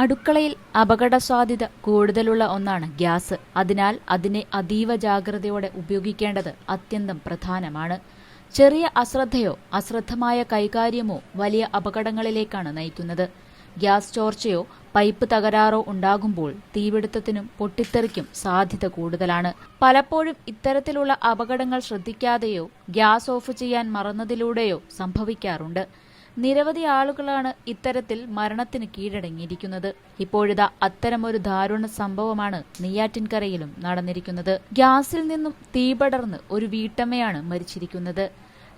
അടുക്കളയിൽ അപകട സാധ്യത കൂടുതലുള്ള ഒന്നാണ് ഗ്യാസ്. അതിനാൽ അതിനെ അതീവ ജാഗ്രതയോടെ ഉപയോഗിക്കേണ്ടത് അത്യന്തം പ്രധാനമാണ്. ചെറിയ അശ്രദ്ധയോ അശ്രദ്ധമായ കൈകാര്യമോ വലിയ അപകടങ്ങളിലേക്കാണ് നയിക്കുന്നത്. ഗ്യാസ് ചോർച്ചയോ പൈപ്പ് തകരാറോ ഉണ്ടാകുമ്പോൾ തീപിടുത്തത്തിനും പൊട്ടിത്തെറിക്കും സാധ്യത കൂടുതലാണ്. പലപ്പോഴും ഇത്തരത്തിലുള്ള അപകടങ്ങൾ ശ്രദ്ധിക്കാതെയോ ഗ്യാസ് ഓഫ് ചെയ്യാൻ മറന്നതിലൂടെയോ സംഭവിക്കാറുണ്ട്. നിരവധി ആളുകളാണ് ഇത്തരത്തിൽ മരണത്തിന് കീഴടങ്ങിയിരിക്കുന്നത്. ഇപ്പോഴിതാ അത്തരമൊരു ദാരുണ സംഭവമാണ് നെയ്യാറ്റിൻകരയിലും നടന്നിരിക്കുന്നത്. ഗ്യാസിൽ നിന്നും തീപടർന്ന് ഒരു വീട്ടമ്മയാണ് മരിച്ചിരിക്കുന്നത്.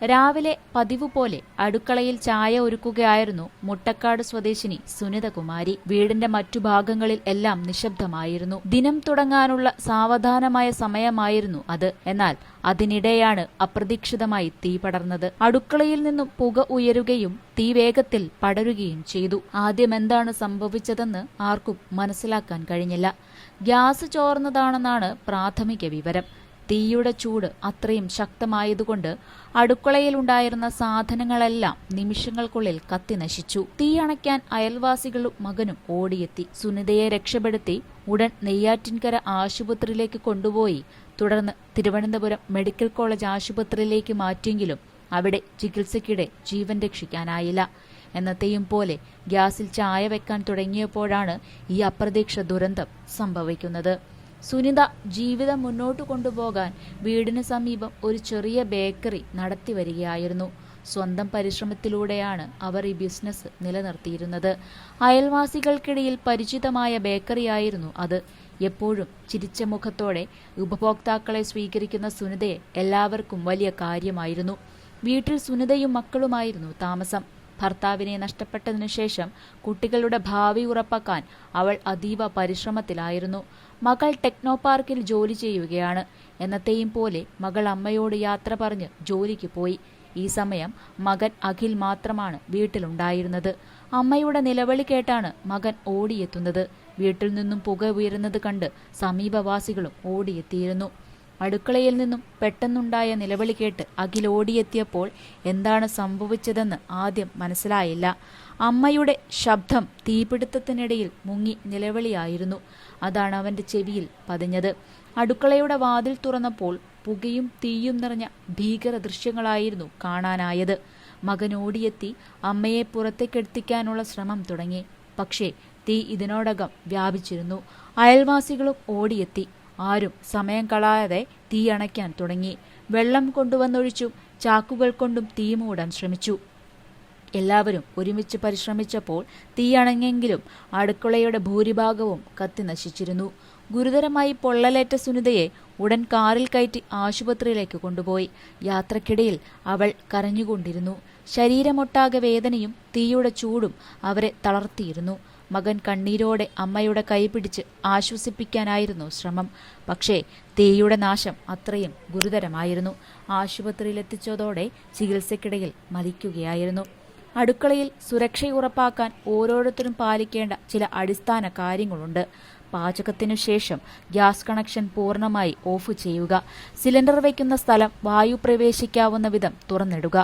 രാവിലെ പതിവ് പോലെ അടുക്കളയിൽ ചായ ഒരുക്കുകയായിരുന്നു മുട്ടക്കാട് സ്വദേശിനി സുനിതകുമാരി. വീടിന്റെ മറ്റു ഭാഗങ്ങളിൽ എല്ലാം നിശബ്ദമായിരുന്നു. ദിനം തുടങ്ങാനുള്ള സാവധാനമായ സമയമായിരുന്നു അത്. എന്നാൽ അതിനിടെയാണ് അപ്രതീക്ഷിതമായി തീ പടർന്നത്. അടുക്കളയിൽ നിന്നും പുക ഉയരുകയും തീ വേഗത്തിൽ പടരുകയും ചെയ്തു. ആദ്യം എന്താണ് സംഭവിച്ചതെന്ന് ആർക്കും മനസ്സിലാക്കാൻ കഴിഞ്ഞില്ല. ഗ്യാസ് ചോർന്നതാണെന്നാണ് പ്രാഥമിക വിവരം. തീയുടെ ചൂട് അത്രയും ശക്തമായതുകൊണ്ട് അടുക്കളയിലുണ്ടായിരുന്ന സാധനങ്ങളെല്ലാം നിമിഷങ്ങൾക്കുള്ളിൽ കത്തി നശിച്ചു. തീ അണയ്ക്കാൻ അയൽവാസികളും മകനും ഓടിയെത്തി. സുനിതയെ രക്ഷപ്പെടുത്തി ഉടൻ നെയ്യാറ്റിൻകര ആശുപത്രിയിലേക്ക് കൊണ്ടുപോയി. തുടർന്ന് തിരുവനന്തപുരം മെഡിക്കൽ കോളേജ് ആശുപത്രിയിലേക്ക് മാറ്റിയെങ്കിലും അവിടെ ചികിത്സയ്ക്കിടെ ജീവൻ രക്ഷിക്കാനായില്ല. എന്നത്തെയും പോലെ ഗ്യാസിൽ ചായ വെക്കാൻ തുടങ്ങിയപ്പോഴാണ് ഈ അപ്രതീക്ഷ ദുരന്തം സംഭവിക്കുന്നത്. സുനിത ജീവിതം മുന്നോട്ട് കൊണ്ടുപോകാൻ വീടിന് സമീപം ഒരു ചെറിയ ബേക്കറി നടത്തി വരികയായിരുന്നു. സ്വന്തം പരിശ്രമത്തിലൂടെയാണ് അവർ ഈ ബിസിനസ് നിലനിർത്തിയിരുന്നത്. അയൽവാസികൾക്കിടയിൽ പരിചിതമായ ബേക്കറിയായിരുന്നു അത്. എപ്പോഴും ചിരിച്ച മുഖത്തോടെ ഉപഭോക്താക്കളെ സ്വീകരിക്കുന്ന സുനിതയെ എല്ലാവർക്കും വലിയ കാര്യമായിരുന്നു. വീട്ടിൽ സുനിതയും മക്കളുമായിരുന്നു താമസം. ഭർത്താവിനെ നഷ്ടപ്പെട്ടതിനു ശേഷം കുട്ടികളുടെ ഭാവി ഉറപ്പാക്കാൻ അവൾ അതീവ പരിശ്രമത്തിലായിരുന്നു. മകൾ ടെക്നോ പാർക്കിൽ ജോലി ചെയ്യുകയാണ്. എന്നത്തെയും പോലെ മകൾ അമ്മയോട് യാത്ര പറഞ്ഞ് ജോലിക്ക് പോയി. ഈ സമയം മകൻ അഖിൽ മാത്രമാണ് വീട്ടിലുണ്ടായിരുന്നത്. അമ്മയുടെ നിലവിളി കേട്ടാണ് മകൻ ഓടിയെത്തുന്നത്. വീട്ടിൽ നിന്നും പുക ഉയരുന്നത് കണ്ട് സമീപവാസികളും ഓടിയെത്തിയിരുന്നു. അടുക്കളയിൽ നിന്നും പെട്ടെന്നുണ്ടായ നിലവിളി കേട്ട് അഖിൽ ഓടിയെത്തിയപ്പോൾ എന്താണ് സംഭവിച്ചതെന്ന് ആദ്യം മനസ്സിലായില്ല. അമ്മയുടെ ശബ്ദം തീപിടുത്തത്തിനിടയിൽ മുങ്ങി നിലവിളിയായിരുന്നു. അതാണ് അവന്റെ ചെവിയിൽ പതിഞ്ഞത്. അടുക്കളയുടെ വാതിൽ തുറന്നപ്പോൾ പുകയും തീയും നിറഞ്ഞ ഭീകര ദൃശ്യങ്ങളായിരുന്നു കാണാനായത്. മകൻ ഓടിയെത്തി അമ്മയെ പുറത്തേക്കെടുത്തിക്കാനുള്ള ശ്രമം തുടങ്ങി. പക്ഷേ തീ ഇതിനോടകം വ്യാപിച്ചിരുന്നു. അയൽവാസികളും ഓടിയെത്തി. ആരും സമയം കളയാതെ തീ അണയ്ക്കാൻ തുടങ്ങി. വെള്ളം കൊണ്ടുവന്നൊഴിച്ചും. ചാക്കുകൾ കൊണ്ടും തീ മൂടാൻ ശ്രമിച്ചു. എല്ലാവരും ഒരുമിച്ച് പരിശ്രമിച്ചപ്പോൾ തീ അണഞ്ഞെങ്കിലും അടുക്കളയുടെ ഭൂരിഭാഗവും കത്തി നശിച്ചിരുന്നു. ഗുരുതരമായി പൊള്ളലേറ്റ സുനിതയെ ഉടൻ കാറിൽ കയറ്റി ആശുപത്രിയിലേക്ക് കൊണ്ടുപോയി. യാത്രക്കിടയിൽ അവൾ കരഞ്ഞുകൊണ്ടിരുന്നു. ശരീരമൊട്ടാകെ വേദനയും തീയുടെ ചൂടും അവരെ തളർത്തിയിരുന്നു. മകൻ കണ്ണീരോടെ അമ്മയുടെ കൈപിടിച്ച് ആശ്വസിപ്പിക്കാനായിരുന്നു ശ്രമം. പക്ഷേ തീയുടെ നാശം അത്രയും ഗുരുതരമായിരുന്നു. ആശുപത്രിയിലെത്തിച്ചതോടെ ചികിത്സയ്ക്കിടയിൽ മരിക്കുകയായിരുന്നു. അടുക്കളയിൽ സുരക്ഷയുറപ്പാക്കാൻ ഓരോരുത്തരും പാലിക്കേണ്ട ചില അടിസ്ഥാന കാര്യങ്ങളുണ്ട്. പാചകത്തിനു ശേഷം ഗ്യാസ് കണക്ഷൻ പൂർണമായി ഓഫ് ചെയ്യുക. സിലിണ്ടർ വയ്ക്കുന്ന സ്ഥലം വായു പ്രവേശിക്കാവുന്ന വിധം തുറന്നിടുക.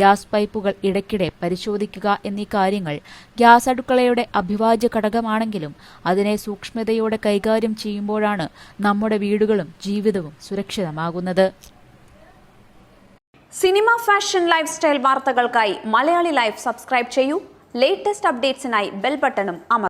ഗ്യാസ് പൈപ്പുകൾ ഇടയ്ക്കിടെ പരിശോധിക്കുക എന്നീ കാര്യങ്ങൾ ഗ്യാസ് അടുക്കളയുടെ അഭിവാജ്യ ഘടകമാണെങ്കിലും അതിനെ സൂക്ഷ്മതയോടെ കൈകാര്യം ചെയ്യുമ്പോഴാണ് നമ്മുടെ വീടുകളും ജീവിതവും സുരക്ഷിതമാകുന്നത്. സിനിമ ഫാഷൻ ലൈഫ് സ്റ്റൈൽ വാർത്തകൾക്കായി മലയാളി ലൈഫ് സബ്സ്ക്രൈബ് ചെയ്യൂ. ലേറ്റസ്റ്റ് അപ്ഡേറ്റ്സിനായി ബെൽ ബട്ടണും അമർ